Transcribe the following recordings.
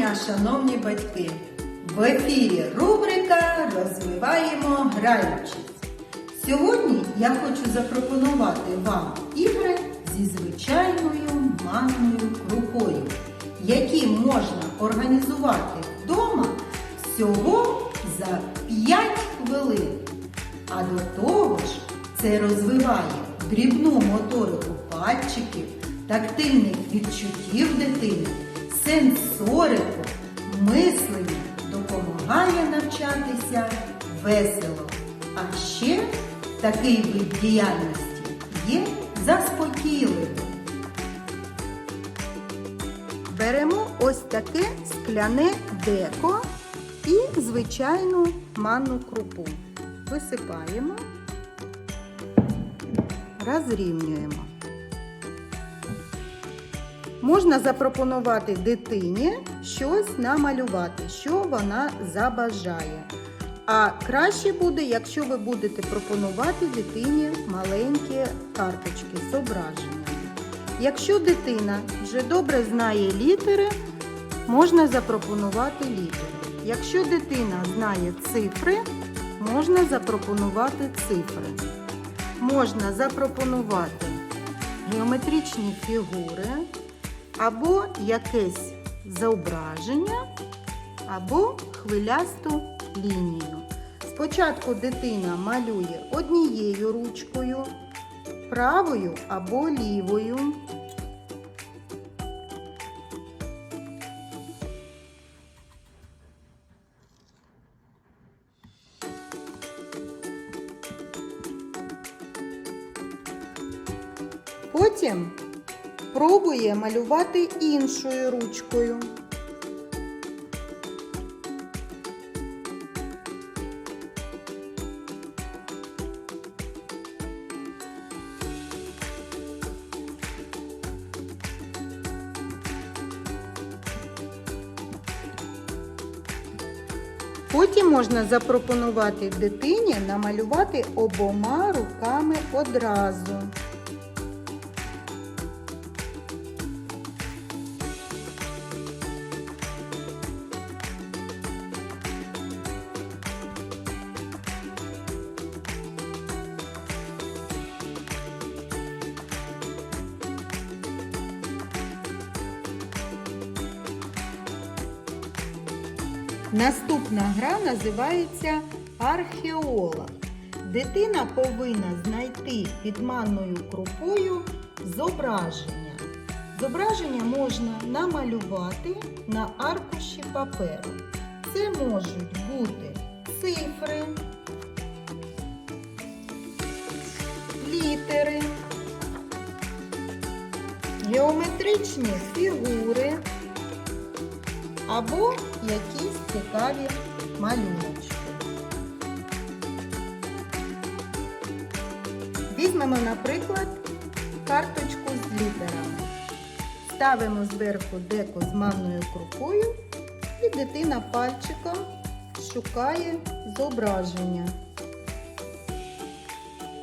дня, шановні батьки! В ефірі рубрика Розвиваємо граючись. Сьогодні я хочу запропонувати вам ігри зі звичайною манною крупою, які можна організувати вдома всього за 5 хвилин. А до того ж, це розвиває дрібну моторику пальчиків, тактильних відчуттів дитини, сенсорику, мислення, допомагає навчатися весело. А ще такий вид діяльності є заспокійливим. Беремо ось таке скляне деко і звичайну манну крупу. Висипаємо, розрівнюємо. Можна запропонувати дитині щось намалювати, що вона забажає. А краще буде, якщо ви будете пропонувати дитині маленькі карточки з зображеннями. Якщо дитина вже добре знає літери, можна запропонувати літери. Якщо дитина знає цифри, можна запропонувати цифри. Можна запропонувати геометричні фігури або якесь зображення, або хвилясту лінію. Спочатку дитина малює однією ручкою, правою або лівою. Потім пробує малювати іншою ручкою. Потім можна запропонувати дитині намалювати обома руками одразу. Наступна гра називається археолог. Дитина повинна знайти під манною крупою зображення. Зображення можна намалювати на аркуші паперу. Це можуть бути цифри, літери, геометричні фігури або якісь цікаві малюночки. Візьмемо, наприклад, карточку з літерами. Ставимо зверху деко з манною крупою і дитина пальчиком шукає зображення.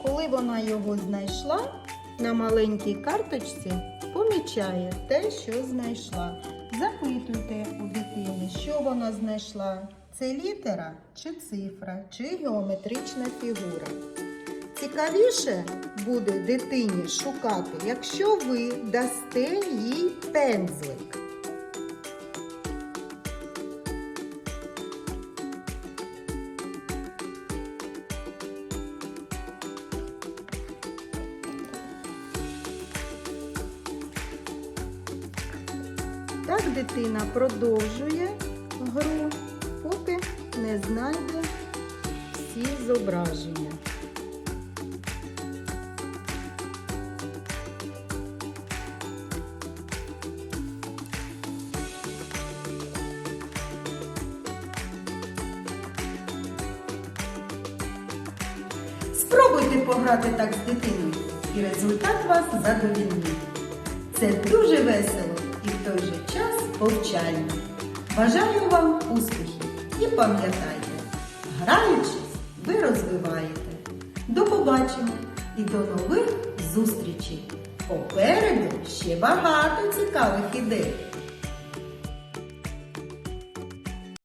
Коли вона його знайшла, на маленькій карточці помічає те, що знайшла. Запитуйте у дитини, що вона знайшла. Це літера чи цифра, чи геометрична фігура. Цікавіше буде дитині шукати, якщо ви дасте їй пензлик. Так дитина продовжує гру, поки не знайде всі зображення. Спробуйте пограти так з дитиною, і результат вас задовільнить. Це дуже весело час повчально. Бажаю вам успіхів і пам'ятайте, граючись, ви розвиваєте. До побачення і до нових зустрічей! Попереду ще багато цікавих ідей.